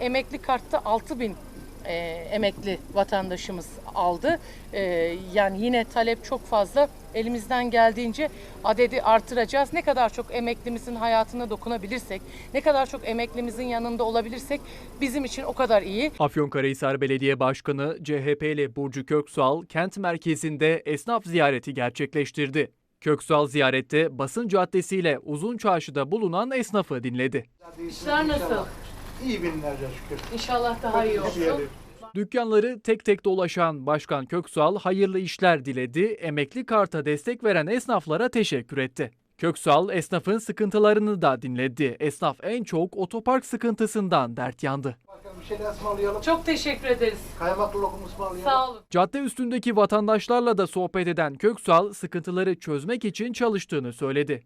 Emekli kartta 6 bin e, emekli vatandaşımız aldı. E, yani yine talep çok fazla. Elimizden geldiğince adedi artıracağız. Ne kadar çok emeklimizin hayatına dokunabilirsek, ne kadar çok emeklimizin yanında olabilirsek bizim için o kadar iyi. Afyonkarahisar Belediye Başkanı CHP'li Burcu Köksal kent merkezinde esnaf ziyareti gerçekleştirdi. Köksal ziyarette basın caddesiyle Uzun Çarşı'da bulunan esnafı dinledi. İşler nasıl? İyi binlerce şükür. İnşallah daha iyi olsun. Dükkanları tek tek dolaşan Başkan Köksal hayırlı işler diledi, emekli karta destek veren esnaflara teşekkür etti. Köksal esnafın sıkıntılarını da dinledi. Esnaf en çok otopark sıkıntısından dert yandı. Bakalım bir şeyler ısmarlayalım. Çok teşekkür ederiz. Kaymaklı lokum ısmarlayalım. Sağ olun. Cadde üstündeki vatandaşlarla da sohbet eden Köksal sıkıntıları çözmek için çalıştığını söyledi.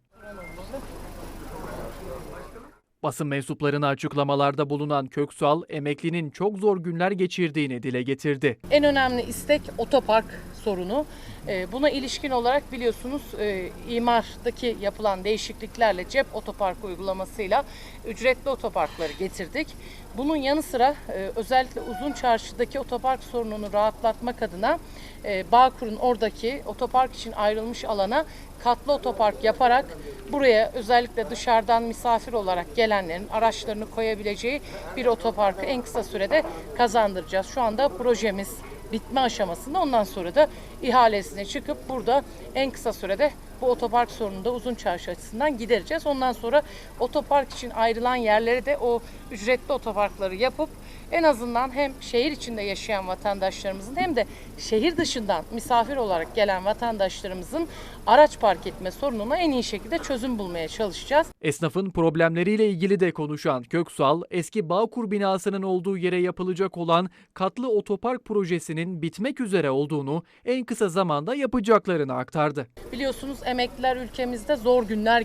Basın mensuplarına açıklamalarda bulunan Köksal, emeklinin çok zor günler geçirdiğini dile getirdi. En önemli istek otopark sorunu. Ee, Buna ilişkin olarak biliyorsunuz e, imardaki yapılan değişikliklerle cep otopark uygulamasıyla ücretli otoparkları getirdik. Bunun yanı sıra e, özellikle uzun çarşıdaki otopark sorununu rahatlatmak adına e, Bağkur'un oradaki otopark için ayrılmış alana katlı otopark yaparak buraya özellikle dışarıdan misafir olarak gelenlerin araçlarını koyabileceği bir otoparkı en kısa sürede kazandıracağız. Şu anda projemiz bitme aşamasında ondan sonra da ihalesine çıkıp burada en kısa sürede bu otopark sorununu da uzun çarşı açısından gidereceğiz. Ondan sonra otopark için ayrılan yerlere de o ücretli otoparkları yapıp en azından hem şehir içinde yaşayan vatandaşlarımızın hem de şehir dışından misafir olarak gelen vatandaşlarımızın araç park etme sorununa en iyi şekilde çözüm bulmaya çalışacağız. Esnafın problemleriyle ilgili de konuşan Köksal, eski Bağkur binasının olduğu yere yapılacak olan katlı otopark projesinin bitmek üzere olduğunu, en kısa zamanda yapacaklarını aktardı. Biliyorsunuz emekliler ülkemizde zor günler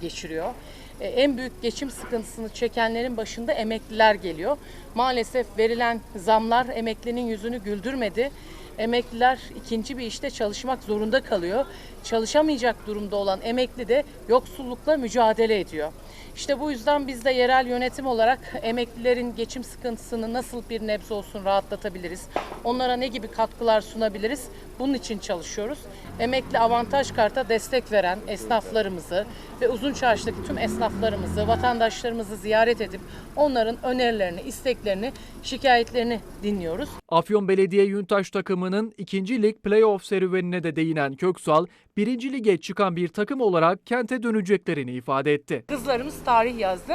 geçiriyor. E, En büyük geçim sıkıntısını çekenlerin başında emekliler geliyor. Maalesef verilen zamlar emeklinin yüzünü güldürmedi. Emekliler ikinci bir işte çalışmak zorunda kalıyor. Çalışamayacak durumda olan emekli de yoksullukla mücadele ediyor. İşte bu yüzden biz de yerel yönetim olarak emeklilerin geçim sıkıntısını nasıl bir nebze olsun rahatlatabiliriz? Onlara ne gibi katkılar sunabiliriz? Bunun için çalışıyoruz. Emekli avantaj karta destek veren esnaflarımızı ve uzun çarşıdaki tüm esnaflarımızı, vatandaşlarımızı ziyaret edip onların önerilerini, isteklerini, şikayetlerini dinliyoruz. Afyon Belediye Yuntaş takımının 2. lig playoff serüvenine de değinen Köksal, 1. lige çıkan bir takım olarak kente döneceklerini ifade etti. Kızlarımız tarih yazdı.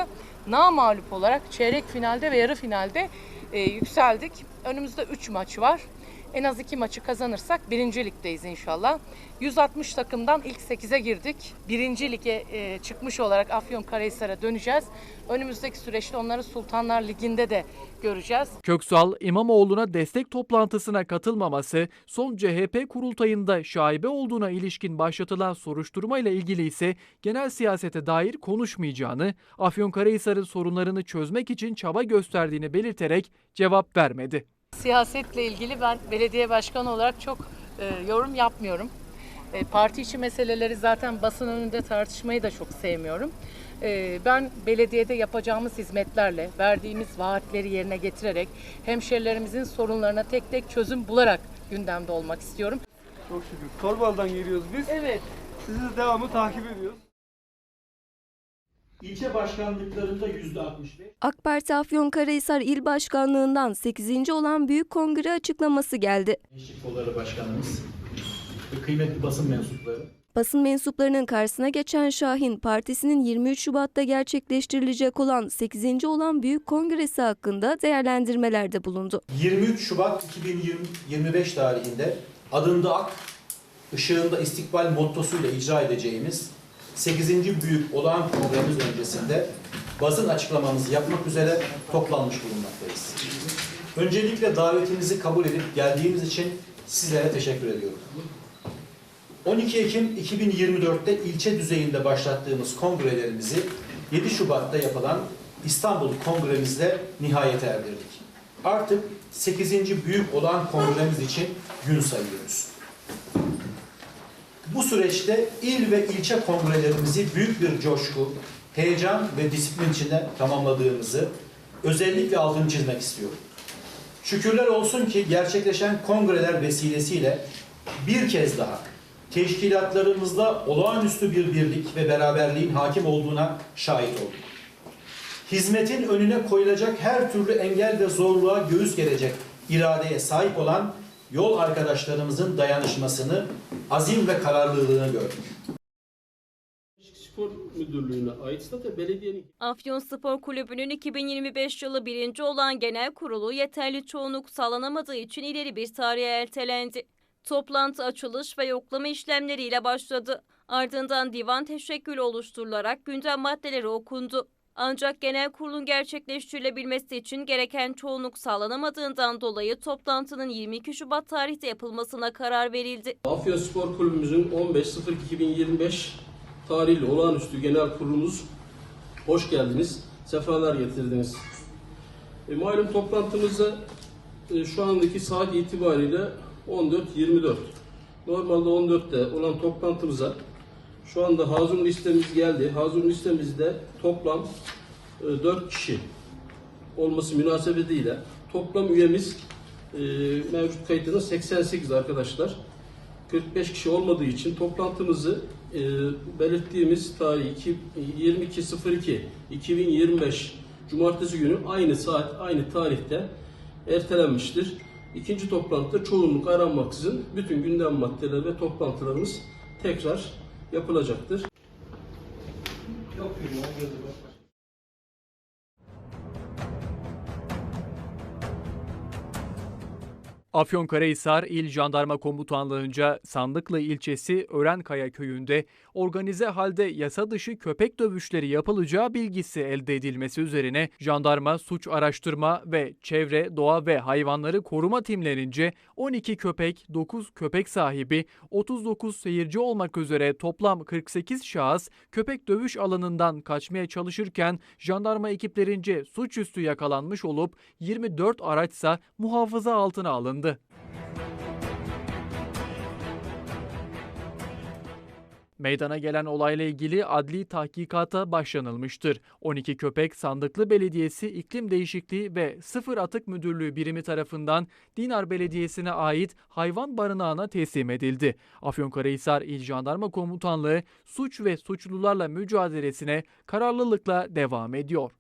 Namalup olarak çeyrek finalde ve yarı finalde e, yükseldik. Önümüzde 3 maç var. En az 2 maçı kazanırsak birinci ligdeyiz inşallah. 160 takımdan ilk 8'e girdik. Birinci lige e, çıkmış olarak Afyonkarahisar'a döneceğiz. Önümüzdeki süreçte onları Sultanlar Ligi'nde de göreceğiz. Köksal, İmamoğlu'na destek toplantısına katılmaması, son CHP kurultayında şaibe olduğuna ilişkin başlatılan soruşturma ile ilgili ise genel siyasete dair konuşmayacağını, Afyonkarahisar'ın sorunlarını çözmek için çaba gösterdiğini belirterek cevap vermedi. Siyasetle ilgili ben belediye başkanı olarak çok e, yorum yapmıyorum. E, parti içi meseleleri zaten basın önünde tartışmayı da çok sevmiyorum. E, ben belediyede yapacağımız hizmetlerle, verdiğimiz vaatleri yerine getirerek, hemşerilerimizin sorunlarına tek tek çözüm bularak gündemde olmak istiyorum. Çok şükür. Torbal'dan geliyoruz biz. Evet. Sizi de devamlı takip ediyoruz. İlçe başkanlıklarında yüzde 65. AK Parti Afyonkarahisar İl Başkanlığından 8. olan Büyük Kongre açıklaması geldi. Gençlik Kolları Başkanımız ve kıymetli basın mensupları. Basın mensuplarının karşısına geçen Şahin, partisinin 23 Şubat'ta gerçekleştirilecek olan 8. olan Büyük Kongresi hakkında değerlendirmelerde bulundu. 23 Şubat 2025 tarihinde adında ak, ışığında istikbal mottosuyla icra edeceğimiz 8. Büyük Olağan Kongremiz öncesinde basın açıklamamızı yapmak üzere toplanmış bulunmaktayız. Öncelikle davetimizi kabul edip geldiğimiz için sizlere teşekkür ediyorum. 12 Ekim 2024'te ilçe düzeyinde başlattığımız kongrelerimizi 7 Şubat'ta yapılan İstanbul Kongremizde nihayete erdirdik. Artık 8. büyük olan kongremiz için gün sayıyoruz. Bu süreçte il ve ilçe kongrelerimizi büyük bir coşku, heyecan ve disiplin içinde tamamladığımızı, özellikle altını çizmek istiyorum. Şükürler olsun ki gerçekleşen kongreler vesilesiyle bir kez daha teşkilatlarımızda olağanüstü bir birlik ve beraberliğin hakim olduğuna şahit olduk. Hizmetin önüne koyulacak her türlü engel ve zorluğa göğüs gelecek iradeye sahip olan yol arkadaşlarımızın dayanışmasını, azim ve kararlılığını gördük. Spor Müdürlüğü'ne ait da belediyenin Afyon Spor Kulübü'nün 2025 yılı birinci olan genel kurulu yeterli çoğunluk sağlanamadığı için ileri bir tarihe ertelendi. Toplantı açılış ve yoklama işlemleriyle başladı. Ardından divan teşekkülü oluşturularak gündem maddeleri okundu. Ancak genel kurulun gerçekleştirilebilmesi için gereken çoğunluk sağlanamadığından dolayı toplantının 22 Şubat tarihte yapılmasına karar verildi. Afyon Spor Kulübümüzün 15.02.2025 tarihli olağanüstü genel kurulumuz hoş geldiniz. Sefalar getirdiniz. E, malum toplantımızda e, şu andaki saat itibariyle 14.24. Normalde 14'te olan toplantımıza şu anda hazır listemiz geldi. Hazır listemizde toplam e, 4 kişi olması münasebetiyle toplam üyemiz e, mevcut kayıtında 88 arkadaşlar. 45 kişi olmadığı için toplantımızı e, belirttiğimiz tarih iki- 22.02.2025 Cumartesi günü aynı saat, aynı tarihte ertelenmiştir. İkinci toplantıda çoğunluk aranmaksızın bütün gündem maddeleri ve toplantılarımız tekrar yapılacaktır. Afyonkarahisar İl Jandarma Komutanlığı'nca Sandıklı ilçesi Örenkaya köyünde organize halde yasa dışı köpek dövüşleri yapılacağı bilgisi elde edilmesi üzerine jandarma suç araştırma ve çevre, doğa ve hayvanları koruma timlerince 12 köpek, 9 köpek sahibi, 39 seyirci olmak üzere toplam 48 şahıs köpek dövüş alanından kaçmaya çalışırken jandarma ekiplerince suçüstü yakalanmış olup 24 araçsa muhafaza altına alındı. Meydana gelen olayla ilgili adli tahkikata başlanılmıştır. 12 köpek Sandıklı Belediyesi İklim Değişikliği ve Sıfır Atık Müdürlüğü birimi tarafından Dinar Belediyesi'ne ait hayvan barınağına teslim edildi. Afyonkarahisar İl Jandarma Komutanlığı suç ve suçlularla mücadelesine kararlılıkla devam ediyor.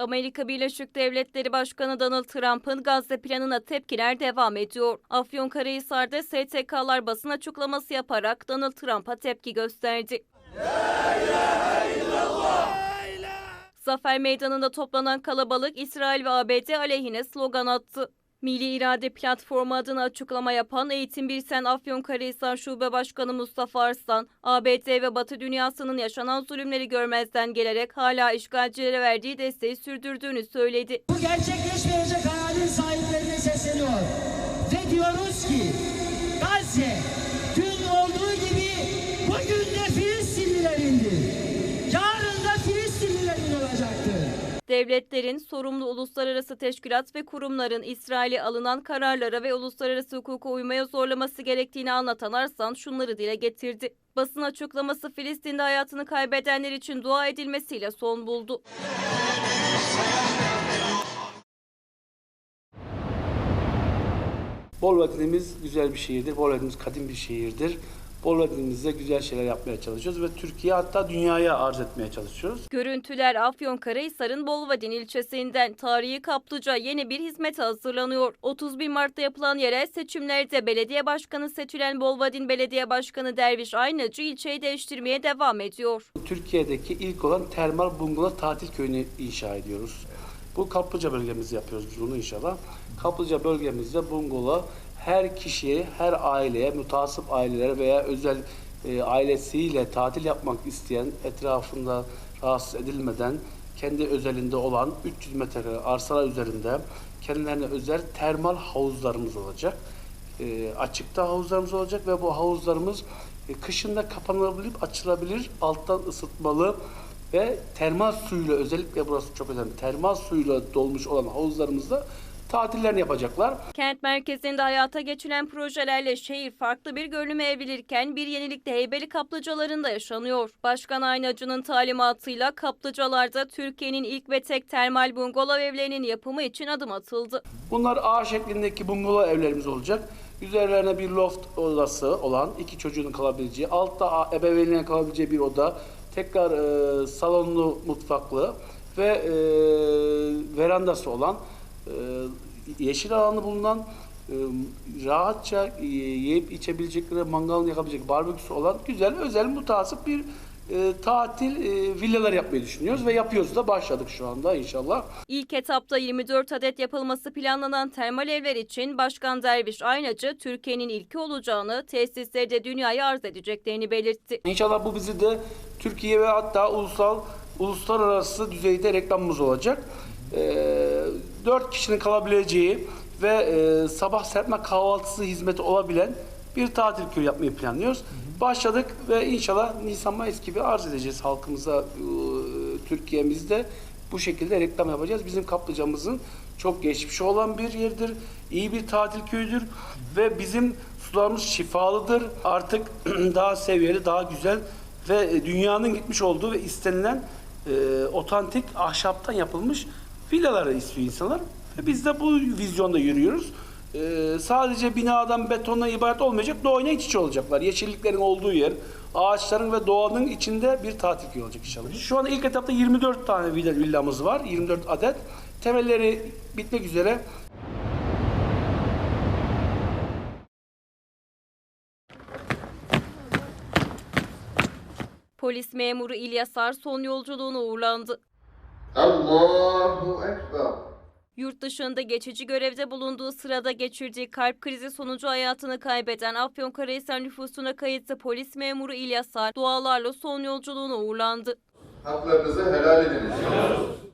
Amerika Birleşik Devletleri Başkanı Donald Trump'ın Gazze planına tepkiler devam ediyor. Afyonkarahisar'da STK'lar basın açıklaması yaparak Donald Trump'a tepki gösterdi. Zafer Meydanı'nda toplanan kalabalık İsrail ve ABD aleyhine slogan attı. Milli İrade Platformu adına açıklama yapan Eğitim Birsen Afyonkarahisar Şube Başkanı Mustafa Arslan, ABD ve Batı dünyasının yaşanan zulümleri görmezden gelerek hala işgalcilere verdiği desteği sürdürdüğünü söyledi. Bu gerçekleşmeyecek hayalin sahiplerine sesleniyor. Ve diyoruz ki Gazze dün olduğu gibi bugün de Filistinlilerindir. Yarın da Filistinlilerin olacaktır. Devletlerin, sorumlu uluslararası teşkilat ve kurumların İsrail'e alınan kararlara ve uluslararası hukuka uymaya zorlaması gerektiğini anlatan Arslan şunları dile getirdi. Basın açıklaması Filistin'de hayatını kaybedenler için dua edilmesiyle son buldu. Bolvadinimiz güzel bir şehirdir. Bolvadinimiz kadim bir şehirdir. Bolvadinimizde güzel şeyler yapmaya çalışıyoruz ve Türkiye hatta dünyaya arz etmeye çalışıyoruz. Görüntüler Afyonkarahisar'ın Bolvadin ilçesinden tarihi kaplıca yeni bir hizmete hazırlanıyor. 31 Mart'ta yapılan yerel seçimlerde belediye başkanı seçilen Bolvadin Belediye Başkanı Derviş Aynacı ilçeyi değiştirmeye devam ediyor. Türkiye'deki ilk olan termal bungalov tatil köyünü inşa ediyoruz. Bu Kaplıca bölgemizde yapıyoruz biz bunu inşallah. Kaplıca bölgemizde bungalov her kişiye, her aileye, mutasip ailelere veya özel e, ailesiyle tatil yapmak isteyen, etrafında rahatsız edilmeden kendi özelinde olan 300 metrekare arsalar üzerinde kendilerine özel termal havuzlarımız olacak. E, açıkta havuzlarımız olacak ve bu havuzlarımız e, kışında kapanabilip açılabilir, alttan ısıtmalı ve termal suyla özellikle burası çok önemli. Termal suyla dolmuş olan havuzlarımızda tatillerini yapacaklar. Kent merkezinde hayata geçilen projelerle şehir farklı bir görünüme evrilirken bir yenilik de Heybeli kaplıcalarında yaşanıyor. Başkan Aynacı'nın talimatıyla kaplıcalarda Türkiye'nin ilk ve tek termal bungalov evlerinin yapımı için adım atıldı. Bunlar A şeklindeki bungalov evlerimiz olacak. Üzerlerine bir loft odası olan, iki çocuğun kalabileceği, altta ebeveynlerin kalabileceği bir oda, tekrar e, salonlu mutfaklı ve e, verandası olan, yeşil alanı bulunan, e, rahatça e, yiyip içebilecekleri, mangal yakabilecek, barbeküsü olan güzel, özel, mutasip bir e, tatil e, villalar yapmayı düşünüyoruz ve yapıyoruz da başladık şu anda inşallah. İlk etapta 24 adet yapılması planlanan termal evler için Başkan Derviş Aynacı Türkiye'nin ilki olacağını, tesisleri de dünyaya arz edeceklerini belirtti. İnşallah bu bizi de Türkiye ve hatta ulusal uluslararası düzeyde reklamımız olacak. Ee, 4 kişinin kalabileceği ve e, sabah serpme kahvaltısı hizmeti olabilen bir tatil köyü yapmayı planlıyoruz. Başladık ve inşallah Nisan Mayıs gibi arz edeceğiz halkımıza e, Türkiye'mizde bu şekilde reklam yapacağız. Bizim kaplıcamızın çok geçmişi olan bir yerdir. İyi bir tatil köyüdür ve bizim sularımız şifalıdır. Artık daha seviyeli, daha güzel ve dünyanın gitmiş olduğu ve istenilen e, otantik ahşaptan yapılmış villaları istiyor insanlar. Ve biz de bu vizyonda yürüyoruz. E, sadece binadan betonla ibaret olmayacak, doğayla iç içe olacaklar. Yeşilliklerin olduğu yer, ağaçların ve doğanın içinde bir tatil köyü olacak inşallah. Şu an ilk etapta 24 tane villa, villamız var, 24 adet. Temelleri bitmek üzere. Polis memuru İlyasar son yolculuğuna uğurlandı. Allahu Ekber. Yurt dışında geçici görevde bulunduğu sırada geçirdiği kalp krizi sonucu hayatını kaybeden Afyonkarahisar nüfusuna kayıtlı polis memuru İlyasar dualarla son yolculuğuna uğurlandı. Haklarınızı helal ediniz.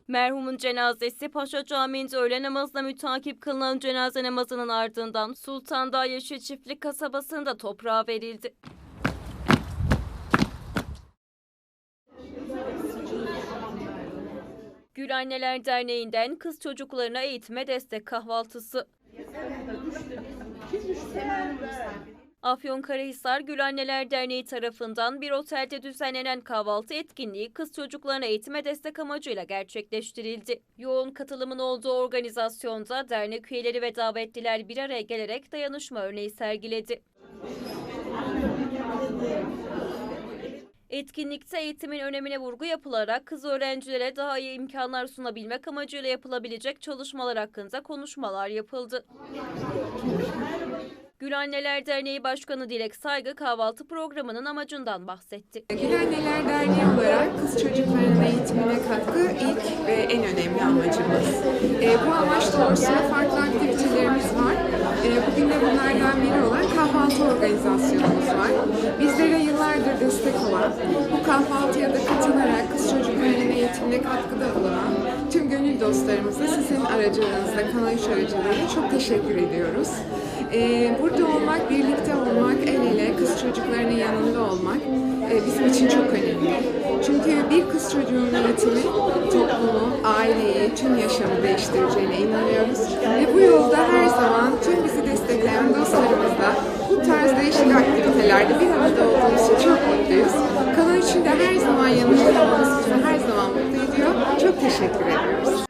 Merhumun cenazesi Paşa Camii'nde öğle namazına mütakip kılınan cenaze namazının ardından Sultan Dağ Yeşil Çiftlik kasabasında toprağa verildi. Anneler Derneği'nden kız çocuklarına eğitime destek kahvaltısı. Afyonkarahisar Gül Anneler Derneği tarafından bir otelde düzenlenen kahvaltı etkinliği kız çocuklarına eğitime destek amacıyla gerçekleştirildi. Yoğun katılımın olduğu organizasyonda dernek üyeleri ve davetliler bir araya gelerek dayanışma örneği sergiledi. Etkinlikte eğitimin önemine vurgu yapılarak kız öğrencilere daha iyi imkanlar sunabilmek amacıyla yapılabilecek çalışmalar hakkında konuşmalar yapıldı. Gül Anneler Derneği Başkanı Dilek Saygı kahvaltı programının amacından bahsetti. Gül Anneler Derneği olarak kız çocuklarının eğitimine katkı ilk ve en önemli amacımız. E, bu amaç doğrultusunda farklı aktivitelerimiz var. E, bugün de bunlardan biri olan kahvaltı organizasyonumuz var. Bizlere yıllardır destek olan, bu kahvaltıya da katılarak kız çocuklarının eğitimine katkıda bulunan tüm gönül dostlarımıza sizin aracılığınızla, Kanal 3 aracılığıyla çok teşekkür ediyoruz. Ee, burada olmak, birlikte olmak, el ele kız çocuklarının yanında olmak e, bizim için çok önemli. Çünkü bir kız çocuğunun eğitimi toplumu, aileyi, tüm yaşamı değiştireceğine inanıyoruz. Ve bu yolda her zaman tüm bizi destekleyen dostlarımızla bu değişik aktivitelerde bir arada olduğumuz için çok mutluyuz. Kanal için de her zaman yanımızda olmanız bizi her zaman mutlu ediyor. Çok teşekkür ediyoruz.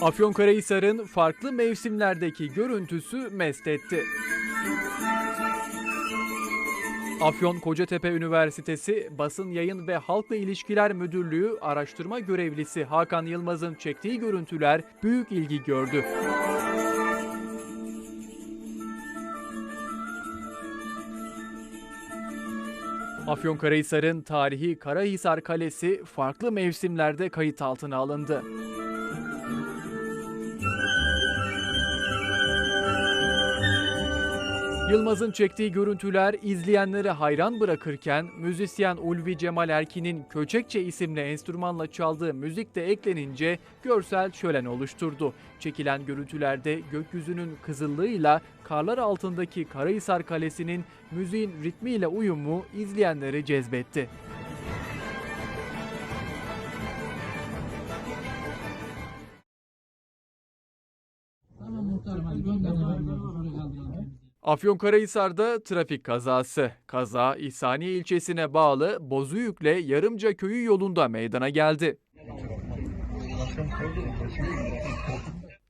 Afyonkarahisar'ın farklı mevsimlerdeki görüntüsü mest etti. Afyon Kocatepe Üniversitesi Basın Yayın ve Halkla İlişkiler Müdürlüğü araştırma görevlisi Hakan Yılmaz'ın çektiği görüntüler büyük ilgi gördü. Afyonkarahisar'ın tarihi Karahisar Kalesi farklı mevsimlerde kayıt altına alındı. Yılmaz'ın çektiği görüntüler izleyenleri hayran bırakırken müzisyen Ulvi Cemal Erkin'in Köçekçe isimli enstrümanla çaldığı müzik de eklenince görsel şölen oluşturdu. Çekilen görüntülerde gökyüzünün kızıllığıyla karlar altındaki Karahisar Kalesi'nin müziğin ritmiyle uyumu izleyenleri cezbetti. Afyonkarahisar'da trafik kazası. Kaza İhsaniye ilçesine bağlı Bozüyük'le Yarımca köyü yolunda meydana geldi.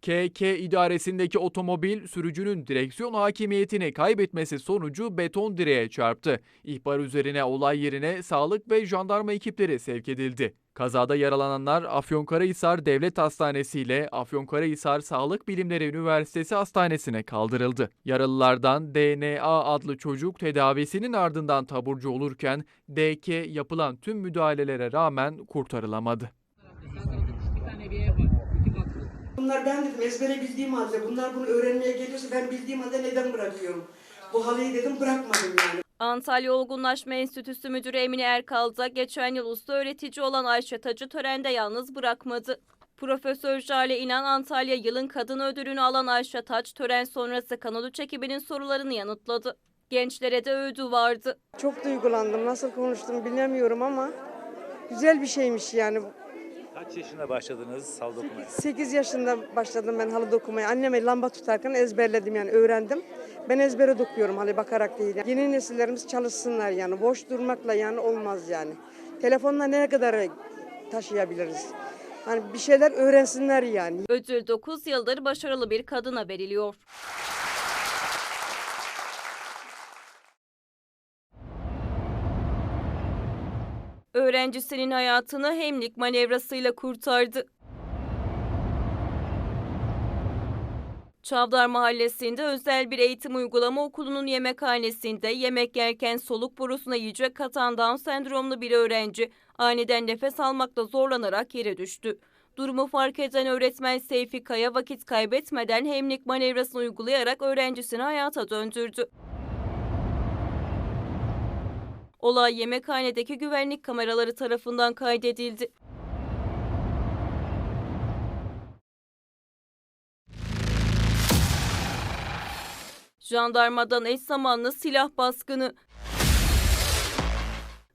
KK idaresindeki otomobil sürücünün direksiyon hakimiyetini kaybetmesi sonucu beton direğe çarptı. İhbar üzerine olay yerine sağlık ve jandarma ekipleri sevk edildi. Kazada yaralananlar Afyonkarahisar Devlet Hastanesi ile Afyonkarahisar Sağlık Bilimleri Üniversitesi Hastanesi'ne kaldırıldı. Yaralılardan DNA adlı çocuk tedavisinin ardından taburcu olurken DK yapılan tüm müdahalelere rağmen kurtarılamadı. Bunlar ben dedim ezbere bildiğim halde bunlar bunu öğrenmeye geliyorsa ben bildiğim halde neden bırakıyorum? Bu halıyı dedim bırakmadım yani. Antalya Olgunlaşma Enstitüsü Müdürü Emine Erkal da geçen yıl usta öğretici olan Ayşe Tacı törende yalnız bırakmadı. Profesör Jale İnan Antalya Yılın Kadın Ödülünü alan Ayşe Taç tören sonrası Kanal 3 ekibinin sorularını yanıtladı. Gençlere de öğüdü vardı. Çok duygulandım. Nasıl konuştum bilemiyorum ama güzel bir şeymiş yani. Kaç yaşında başladınız halı dokumaya? 8 yaşında başladım ben halı dokumaya. Anneme lamba tutarken ezberledim yani öğrendim. Ben ezbere dokuyorum halı bakarak değil. Yani. Yeni nesillerimiz çalışsınlar yani. Boş durmakla yani olmaz yani. Telefonla ne kadar taşıyabiliriz? Hani bir şeyler öğrensinler yani. Ödül 9 yıldır başarılı bir kadına veriliyor. Öğrencisinin hayatını hemlik manevrasıyla kurtardı. Çavdar Mahallesi'nde özel bir eğitim uygulama okulunun yemekhanesinde yemek yerken soluk borusuna yiyecek katan Down sendromlu bir öğrenci aniden nefes almakta zorlanarak yere düştü. Durumu fark eden öğretmen Seyfi Kaya vakit kaybetmeden hemlik manevrasını uygulayarak öğrencisini hayata döndürdü. Olay yemekhanedeki güvenlik kameraları tarafından kaydedildi. Jandarmadan eş zamanlı silah baskını.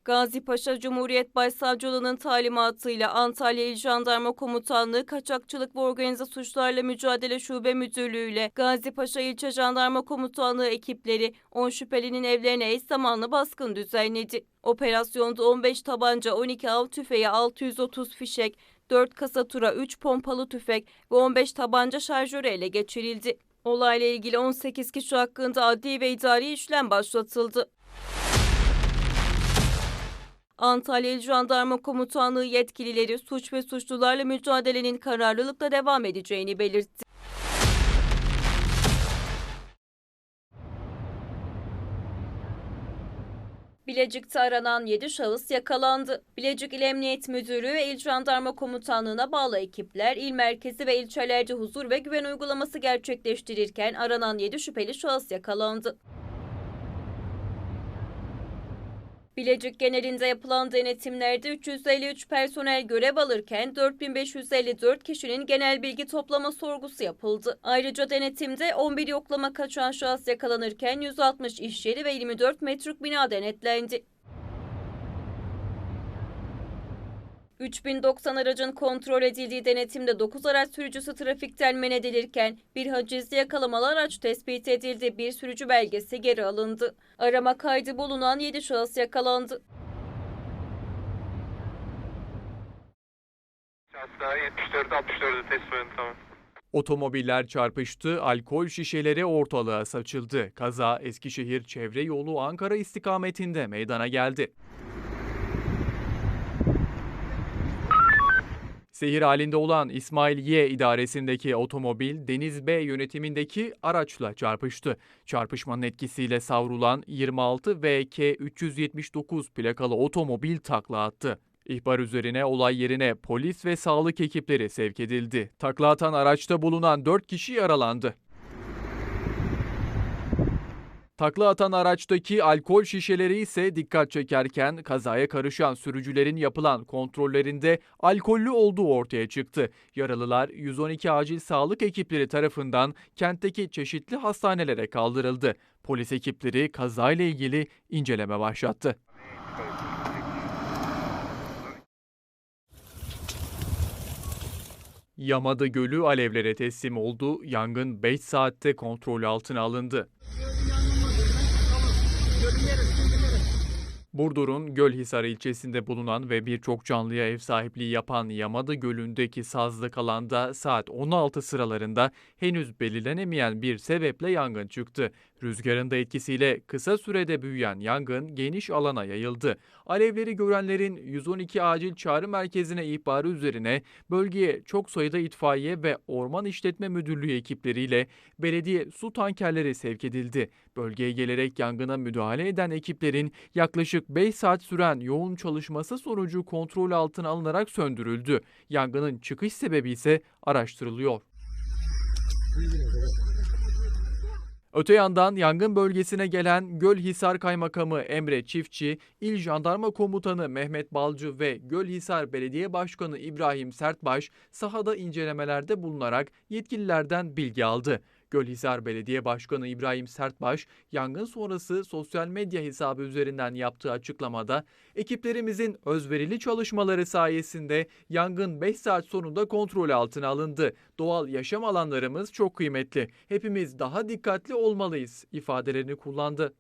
Gazi Paşa Cumhuriyet Başsavcılığı'nın talimatıyla Antalya İl Jandarma Komutanlığı Kaçakçılık ve Organize Suçlarla Mücadele Şube Müdürlüğü ile Gazi Paşa İlçe Jandarma Komutanlığı ekipleri 10 şüphelinin evlerine eş zamanlı baskın düzenledi. Operasyonda 15 tabanca, 12 av tüfeği, 630 fişek, 4 kasa tura, 3 pompalı tüfek ve 15 tabanca şarjörü ele geçirildi. Olayla ilgili 18 kişi hakkında adli ve idari işlem başlatıldı. Antalya İl Jandarma Komutanlığı yetkilileri suç ve suçlularla mücadelenin kararlılıkla devam edeceğini belirtti. Bilecik'te aranan 7 şahıs yakalandı. Bilecik İl Emniyet Müdürlüğü ve İl Jandarma Komutanlığı'na bağlı ekipler il merkezi ve ilçelerde huzur ve güven uygulaması gerçekleştirirken aranan 7 şüpheli şahıs yakalandı. Bilecik genelinde yapılan denetimlerde 353 personel görev alırken 4554 kişinin genel bilgi toplama sorgusu yapıldı. Ayrıca denetimde 11 yoklama kaçan şahıs yakalanırken 160 iş yeri ve 24 metruk bina denetlendi. 3090 aracın kontrol edildiği denetimde 9 araç sürücüsü trafikten men edilirken bir hacizli yakalamalı araç tespit edildi. Bir sürücü belgesi geri alındı. Arama kaydı bulunan 7 şahıs yakalandı. Şahıslara 74 64'ü tespit edin tamam. Otomobiller çarpıştı, alkol şişeleri ortalığa saçıldı. Kaza Eskişehir Çevre Yolu Ankara istikametinde meydana geldi. Seyir halinde olan İsmail Y idaresindeki otomobil Deniz B yönetimindeki araçla çarpıştı. Çarpışmanın etkisiyle savrulan 26 VK 379 plakalı otomobil takla attı. İhbar üzerine olay yerine polis ve sağlık ekipleri sevk edildi. Takla atan araçta bulunan 4 kişi yaralandı. Takla atan araçtaki alkol şişeleri ise dikkat çekerken kazaya karışan sürücülerin yapılan kontrollerinde alkollü olduğu ortaya çıktı. Yaralılar 112 acil sağlık ekipleri tarafından kentteki çeşitli hastanelere kaldırıldı. Polis ekipleri kazayla ilgili inceleme başlattı. Yamada Gölü alevlere teslim oldu. Yangın 5 saatte kontrol altına alındı. Burdur'un Gölhisar ilçesinde bulunan ve birçok canlıya ev sahipliği yapan Yamada Gölü'ndeki sazlık alanda saat 16 sıralarında henüz belirlenemeyen bir sebeple yangın çıktı. Rüzgarın da etkisiyle kısa sürede büyüyen yangın geniş alana yayıldı. Alevleri görenlerin 112 acil çağrı merkezine ihbarı üzerine bölgeye çok sayıda itfaiye ve Orman İşletme Müdürlüğü ekipleriyle belediye su tankerleri sevk edildi. Bölgeye gelerek yangına müdahale eden ekiplerin yaklaşık 5 saat süren yoğun çalışması sonucu kontrol altına alınarak söndürüldü. Yangının çıkış sebebi ise araştırılıyor. Öte yandan yangın bölgesine gelen Gölhisar Kaymakamı Emre Çiftçi, İl Jandarma Komutanı Mehmet Balcı ve Gölhisar Belediye Başkanı İbrahim Sertbaş sahada incelemelerde bulunarak yetkililerden bilgi aldı. Gölhisar Belediye Başkanı İbrahim Sertbaş, yangın sonrası sosyal medya hesabı üzerinden yaptığı açıklamada, ekiplerimizin özverili çalışmaları sayesinde yangın 5 saat sonunda kontrol altına alındı. Doğal yaşam alanlarımız çok kıymetli. Hepimiz daha dikkatli olmalıyız ifadelerini kullandı.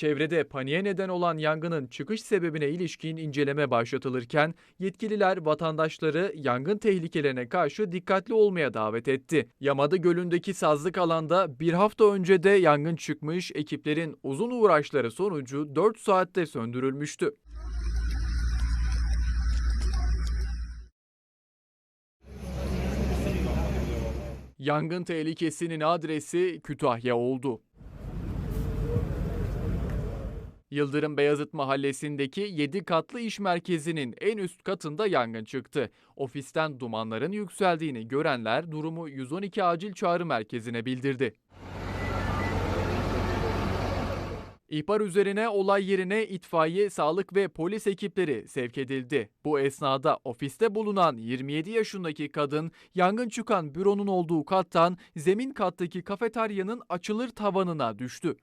Çevrede paniğe neden olan yangının çıkış sebebine ilişkin inceleme başlatılırken yetkililer vatandaşları yangın tehlikelerine karşı dikkatli olmaya davet etti. Yamada Gölü'ndeki sazlık alanda bir hafta önce de yangın çıkmış, ekiplerin uzun uğraşları sonucu 4 saatte söndürülmüştü. Yangın tehlikesinin adresi Kütahya oldu. Yıldırım Beyazıt Mahallesi'ndeki 7 katlı iş merkezinin en üst katında yangın çıktı. Ofisten dumanların yükseldiğini görenler durumu 112 acil çağrı merkezine bildirdi. İhbar üzerine olay yerine itfaiye, sağlık ve polis ekipleri sevk edildi. Bu esnada ofiste bulunan 27 yaşındaki kadın yangın çıkan büronun olduğu kattan zemin kattaki kafeteryanın açılır tavanına düştü.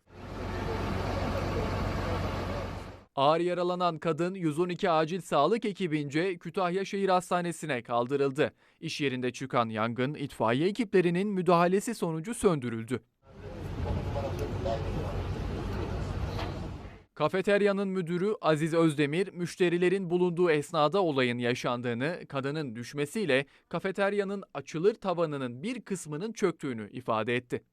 Ağır yaralanan kadın 112 acil sağlık ekibince Kütahya Şehir Hastanesi'ne kaldırıldı. İş yerinde çıkan yangın itfaiye ekiplerinin müdahalesi sonucu söndürüldü. Kafeteryanın müdürü Aziz Özdemir, müşterilerin bulunduğu esnada olayın yaşandığını, kadının düşmesiyle kafeteryanın açılır tavanının bir kısmının çöktüğünü ifade etti.